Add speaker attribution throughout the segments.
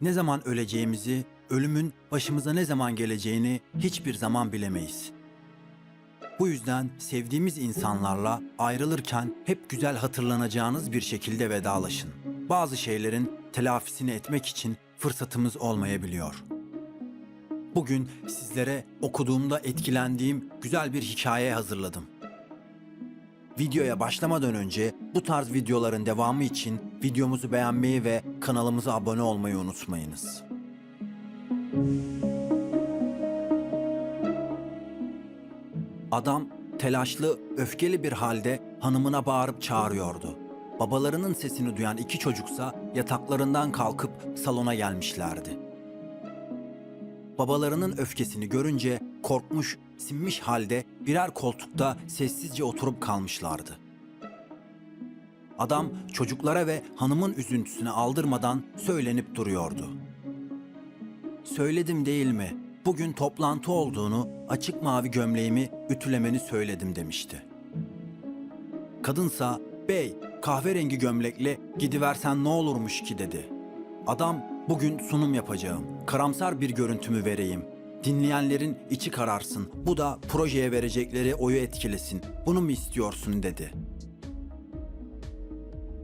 Speaker 1: Ne zaman öleceğimizi, ölümün başımıza ne zaman geleceğini hiçbir zaman bilemeyiz. Bu yüzden sevdiğimiz insanlarla ayrılırken hep güzel hatırlanacağınız bir şekilde vedalaşın. Bazı şeylerin telafisini etmek için fırsatımız olmayabiliyor. Bugün sizlere okuduğumda etkilendiğim güzel bir hikaye hazırladım. Videoya başlamadan önce bu tarz videoların devamı için videomuzu beğenmeyi ve kanalımıza abone olmayı unutmayınız. Adam telaşlı, öfkeli bir halde hanımına bağırıp çağırıyordu. Babalarının sesini duyan iki çocuksa yataklarından kalkıp salona gelmişlerdi. Babalarının öfkesini görünce korkmuş, sinmiş halde birer koltukta sessizce oturup kalmışlardı. Adam çocuklara ve hanımın üzüntüsüne aldırmadan söylenip duruyordu. Söyledim değil mi? Bugün toplantı olduğunu, açık mavi gömleğimi ütülemeni söyledim demişti. Kadınsa, bey kahverengi gömlekle gidiversen ne olurmuş ki dedi. Adam, bugün sunum yapacağım, karamsar bir görüntümü vereyim. Dinleyenlerin içi kararsın, bu da projeye verecekleri oyu etkilesin. Bunu mu istiyorsun dedi.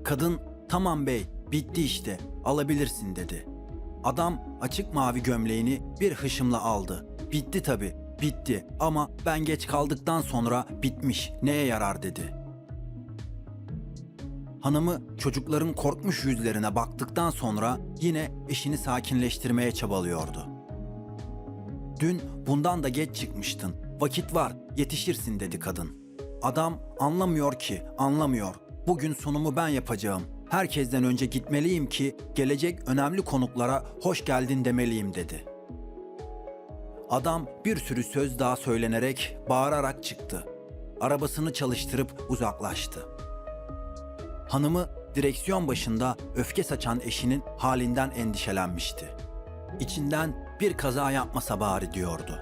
Speaker 1: Kadın, tamam bey, bitti işte, alabilirsin dedi. Adam açık mavi gömleğini bir hışımla aldı. Bitti tabi, bitti ama ben geç kaldıktan sonra bitmiş, neye yarar dedi. Hanımı çocukların korkmuş yüzlerine baktıktan sonra yine eşini sakinleştirmeye çabalıyordu. Dün bundan da geç çıkmıştın. Vakit var, yetişirsin dedi kadın. Adam anlamıyor ki, anlamıyor. Bugün sunumu ben yapacağım. Herkesten önce gitmeliyim ki gelecek önemli konuklara hoş geldin demeliyim dedi. Adam bir sürü söz daha söylenerek, bağırarak çıktı. Arabasını çalıştırıp uzaklaştı. Hanımı direksiyon başında öfke saçan eşinin halinden endişelenmişti. İçinden bir kaza yapmasa bari diyordu.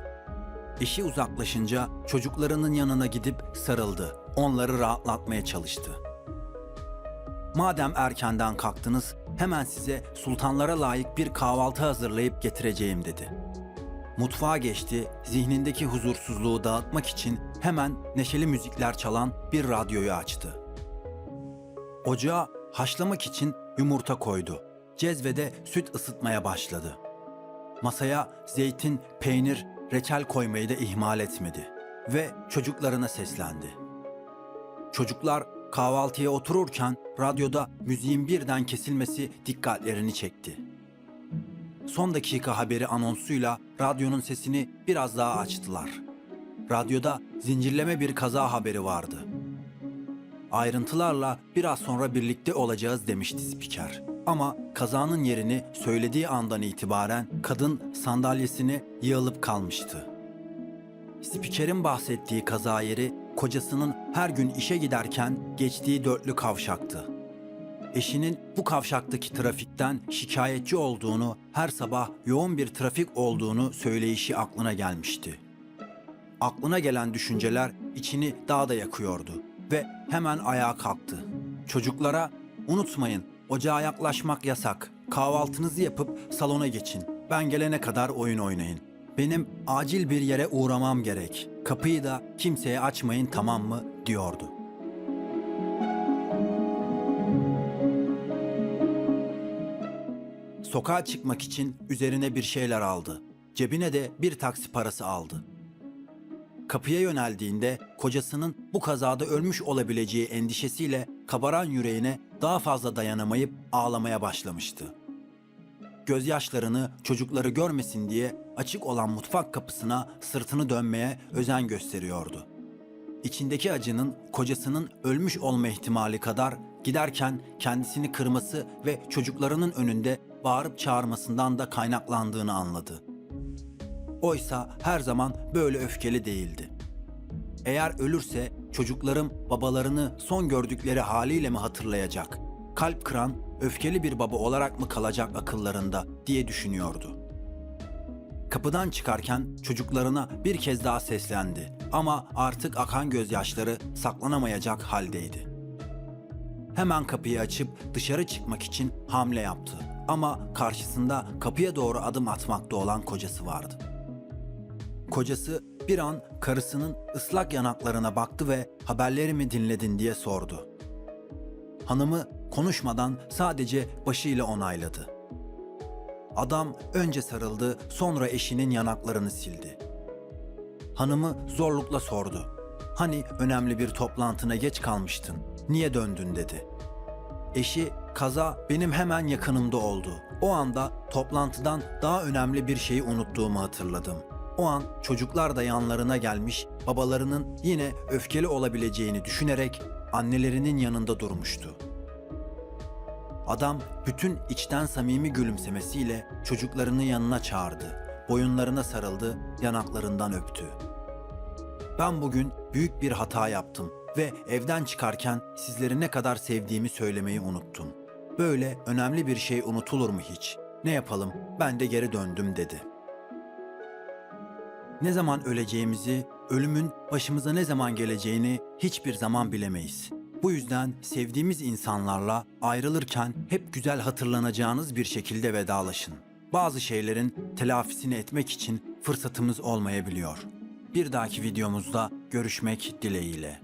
Speaker 1: Eşi uzaklaşınca çocuklarının yanına gidip sarıldı. Onları rahatlatmaya çalıştı. Madem erkenden kalktınız, hemen size sultanlara layık bir kahvaltı hazırlayıp getireceğim dedi. Mutfağa geçti, zihnindeki huzursuzluğu dağıtmak için hemen neşeli müzikler çalan bir radyoyu açtı. Ocağa haşlamak için yumurta koydu. Cezvede süt ısıtmaya başladı. Masaya zeytin, peynir, reçel koymayı da ihmal etmedi ve çocuklarına seslendi. Çocuklar kahvaltıya otururken radyoda müziğin birden kesilmesi dikkatlerini çekti. Son dakika haberi anonsuyla radyonun sesini biraz daha açtılar. Radyoda zincirleme bir kaza haberi vardı. Ayrıntılarla biraz sonra birlikte olacağız demişti spiker. Ama kazanın yerini söylediği andan itibaren kadın sandalyesine yığılıp kalmıştı. Spikerin bahsettiği kaza yeri kocasının her gün işe giderken geçtiği dörtlü kavşaktı. Eşinin bu kavşaktaki trafikten şikayetçi olduğunu, her sabah yoğun bir trafik olduğunu söyleyişi aklına gelmişti. Aklına gelen düşünceler içini daha da yakıyordu ve hemen ayağa kalktı. Çocuklara unutmayın ocağa yaklaşmak yasak. Kahvaltınızı yapıp salona geçin. Ben gelene kadar oyun oynayın. Benim acil bir yere uğramam gerek. Kapıyı da kimseye açmayın tamam mı diyordu. Sokağa çıkmak için üzerine bir şeyler aldı. Cebine de bir taksi parası aldı. Kapıya yöneldiğinde kocasının bu kazada ölmüş olabileceği endişesiyle kabaran yüreğine daha fazla dayanamayıp ağlamaya başlamıştı. Gözyaşlarını çocukları görmesin diye açık olan mutfak kapısına sırtını dönmeye özen gösteriyordu. İçindeki acının kocasının ölmüş olma ihtimali kadar giderken kendisini kırması ve çocuklarının önünde bağırıp çağırmasından da kaynaklandığını anladı. Oysa her zaman böyle öfkeli değildi. Eğer ölürse çocuklarım babalarını son gördükleri haliyle mi hatırlayacak? Kalp kıran, öfkeli bir baba olarak mı kalacak akıllarında diye düşünüyordu. Kapıdan çıkarken çocuklarına bir kez daha seslendi ama artık akan gözyaşları saklanamayacak haldeydi. Hemen kapıyı açıp dışarı çıkmak için hamle yaptı ama karşısında kapıya doğru adım atmakta olan kocası vardı. Kocası bir an karısının ıslak yanaklarına baktı ve haberleri mi dinledin diye sordu. Hanımı konuşmadan sadece başıyla onayladı. Adam önce sarıldı, sonra eşinin yanaklarını sildi. Hanımı zorlukla sordu. Hani önemli bir toplantına geç kalmıştın. Niye döndün dedi. Eşi kaza benim hemen yakınımda oldu. O anda toplantıdan daha önemli bir şeyi unuttuğumu hatırladım. O an çocuklar da yanlarına gelmiş, babalarının yine öfkeli olabileceğini düşünerek annelerinin yanında durmuştu. Adam bütün içten samimi gülümsemesiyle çocuklarını yanına çağırdı. Boyunlarına sarıldı, yanaklarından öptü. Ben bugün büyük bir hata yaptım ve evden çıkarken sizleri ne kadar sevdiğimi söylemeyi unuttum. Böyle önemli bir şey unutulur mu hiç? Ne yapalım? Ben de geri döndüm dedi. Ne zaman öleceğimizi, ölümün başımıza ne zaman geleceğini hiçbir zaman bilemeyiz. Bu yüzden sevdiğimiz insanlarla ayrılırken hep güzel hatırlanacağınız bir şekilde vedalaşın. Bazı şeylerin telafisini etmek için fırsatımız olmayabiliyor. Bir dahaki videomuzda görüşmek dileğiyle.